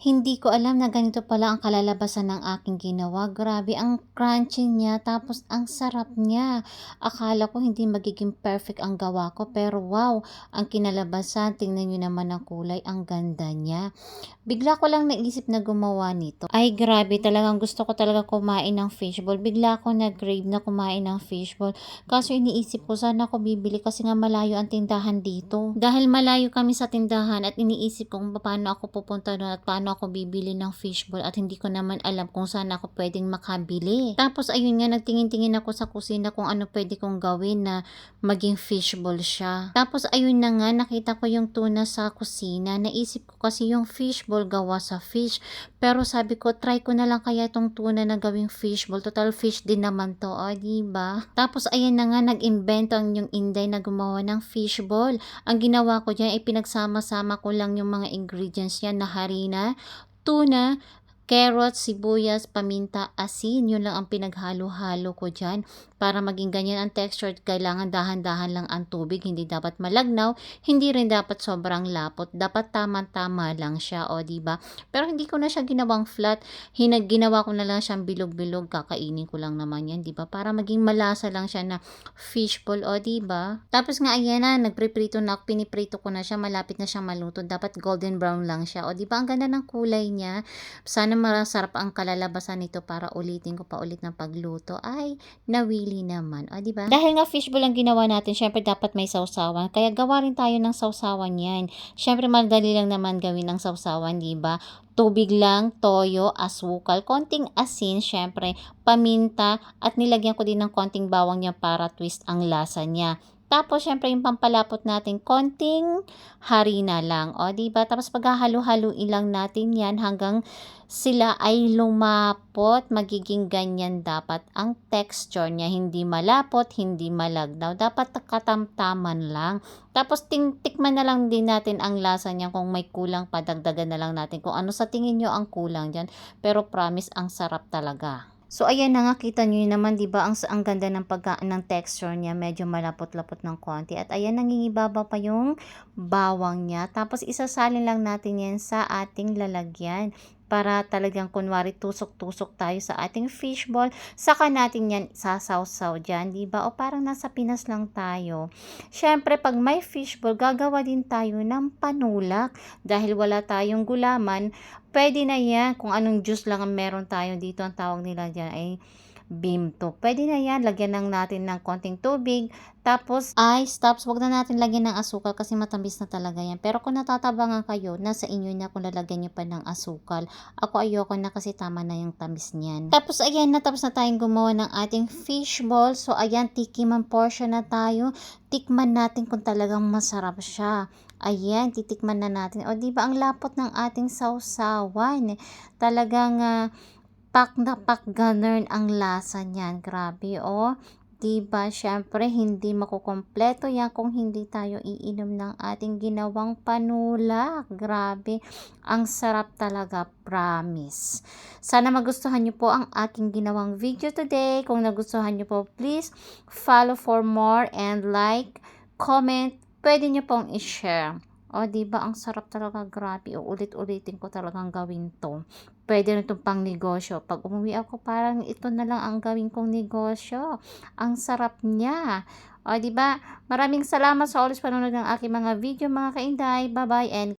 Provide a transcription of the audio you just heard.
Hindi ko alam na ganito pala ang kalalabasan ng aking ginawa. Grabe, ang crunchy niya, tapos ang sarap niya. Akala ko hindi magiging perfect ang gawa ko, pero wow, ang kinalabasan, tingnan niyo naman ang kulay, ang ganda niya. Bigla ko lang naisip na gumawa nito. Ay, grabe, talagang gusto ko talaga kumain ng fishball. Bigla ko nag-crave na kumain ng fishball. Kaso iniisip ko, sana ako bibili kasi nga malayo ang tindahan dito. Dahil malayo kami sa tindahan at iniisip ko kung paano ako pupunta doon at paano ako bibili ng fishball at hindi ko naman alam kung saan ako pwedeng makabili. Tapos ayun nga, nagtingin-tingin ako sa kusina kung ano pwede kong gawin na maging fishball siya. Tapos ayun na nga, nakita ko yung tuna sa kusina. Naisip ko kasi yung fishball gawa sa fish. Pero sabi ko, try ko na lang kaya itong tuna na gawing fishball. Total fish din naman to, o, diba? Tapos ayun na nga, nag-invento ang yung Inday na gumawa ng fishball. Ang ginawa ko dyan ay pinagsama-sama ko lang yung mga ingredients yan na harina, tuna, carrots, sibuyas, paminta, asin. Yun lang ang pinaghalo-halo ko dyan. Para maging ganyan ang texture, kailangan dahan-dahan lang ang tubig. Hindi dapat malagnaw, hindi rin dapat sobrang lapot. Dapat tama-tama lang siya, o ba? Pero hindi ko na siya ginawang flat. Hinag ginawa ko na lang siyang bilog-bilog. Kakainin ko lang naman yan, ba? Para maging malasa lang siya na fishball, o ba? Tapos nga ayan na, nagpriprito na ako, piniprito ko na siya, malapit na siyang maluto. Dapat golden brown lang siya, o ba? Ang ganda ng kulay niya. Sana marasarap ang kalalabasan nito para ulitin ko pa ulit ng pagluto. Ay, nawili naman, o di ba? Dahil nga fishball ang ginawa natin, syempre dapat may sausawan. Kaya gawa rin tayo ng sausawan yan. Syempre madali lang naman gawin ng sausawan, di ba? Tubig lang, toyo, asukal, konting asin, syempre, paminta, at nilagyan ko din ng konting bawang niya para twist ang lasa niya. Tapos, syempre, yung pampalapot natin, konting harina lang. O, ba? Tapos, paghahalo-haluin lang natin yan hanggang sila ay lumapot. Magiging ganyan dapat ang texture niya. Hindi malapot, hindi malagnaw. Dapat katamtaman lang. Tapos, tikman na lang din natin ang lasa niya. Kung may kulang, padagdagan na lang natin. Kung ano sa tingin nyo ang kulang dyan. Pero, promise, ang sarap talaga. So ayan na nga kita niyo naman 'di ba ang ang ganda ng pagka ng texture niya, medyo malapot-lapot ng konti. At ayan nangingibaba pa yung bawang niya. Tapos isasalin lang natin 'yan sa ating lalagyan para talagang kunwari tusok-tusok tayo sa ating fishball. Saka natin yan sasawsaw dyan, di ba? O parang nasa Pinas lang tayo. Siyempre, pag may fishball, gagawa din tayo ng panulak. Dahil wala tayong gulaman, pwede na yan. Kung anong juice lang ang meron tayo dito, ang tawag nila dyan ay bimto. Pwede na yan, lagyan lang natin ng konting tubig, tapos ice, tapos wag na natin lagyan ng asukal kasi matamis na talaga yan. Pero kung natatabangan kayo, nasa inyo na kung lalagyan nyo pa ng asukal. Ako ayoko na kasi tama na yung tamis niyan. Tapos ayan, natapos na tayong gumawa ng ating fishball. So ayan, tikiman portion na tayo. Tikman natin kung talagang masarap siya. Ayan, titikman na natin. O, di ba ang lapot ng ating sausawan? Talagang uh, pak na pak ganern ang lasa niyan. Grabe, oh. Diba, syempre, hindi makukompleto yan kung hindi tayo iinom ng ating ginawang panulak. Grabe, ang sarap talaga, promise. Sana magustuhan niyo po ang aking ginawang video today. Kung nagustuhan niyo po, please follow for more and like, comment, pwede niyo pong i-share. O, di ba ang sarap talaga, grabe. Ulit-ulitin ko talagang gawin to. Pwede rin itong pang negosyo. Pag umuwi ako, parang ito na lang ang gawin kong negosyo. Ang sarap niya. O, di ba? Maraming salamat sa always panonood ng aking mga video, mga kainday. Bye-bye and